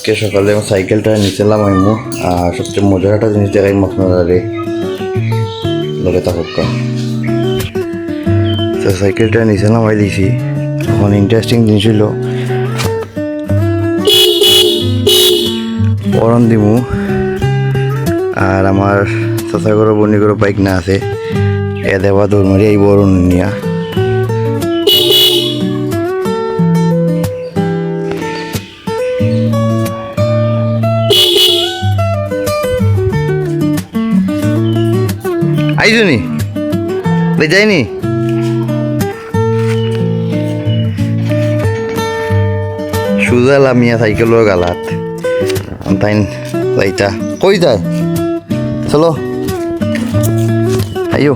আজকে সকালে আমার সাইকেলটা নিয়েছিলাম আমি। আর সবচেয়ে মজার একটা জিনিস দেখাই আপনারা রে। লগে থাকুক তো সাইকেলটা নিয়েছিলাম আই দিছি এখন ইন্টারেস্টিং জিনিস হইল। পরন দিমু। আর আমার চাচা করে বনি করে বাইক না আছে। এ দেবা দৌড় মারি, এই বরণ নিয়া। আইছো নি বে যাইনি সুজালা মিয়া সাইকেলের গালাত তাই যাইতা। কই যায়? চলো। আইও।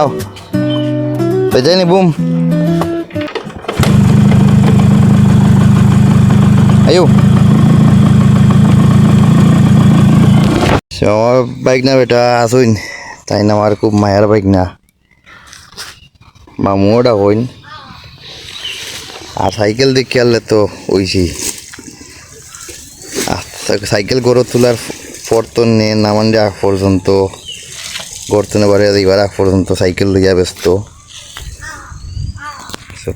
আও। যাইনি বুম। আইও। আমার বাইক না বেটা আসুন তাই না আমার খুব মায়ার বাইক না। মামুও ডাকইন আর সাইকেল দেখি আনলে তো ওইছি সাইকেল গড়ে তোলার তো নে, নামান আগ পর্যন্ত গড়তে নেবার এইবার আগ পর্যন্ত সাইকেল লইয়া ব্যস্ত।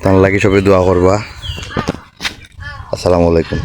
তার লাগি সবে দোয়া করবা। আসসালামু আলাইকুম।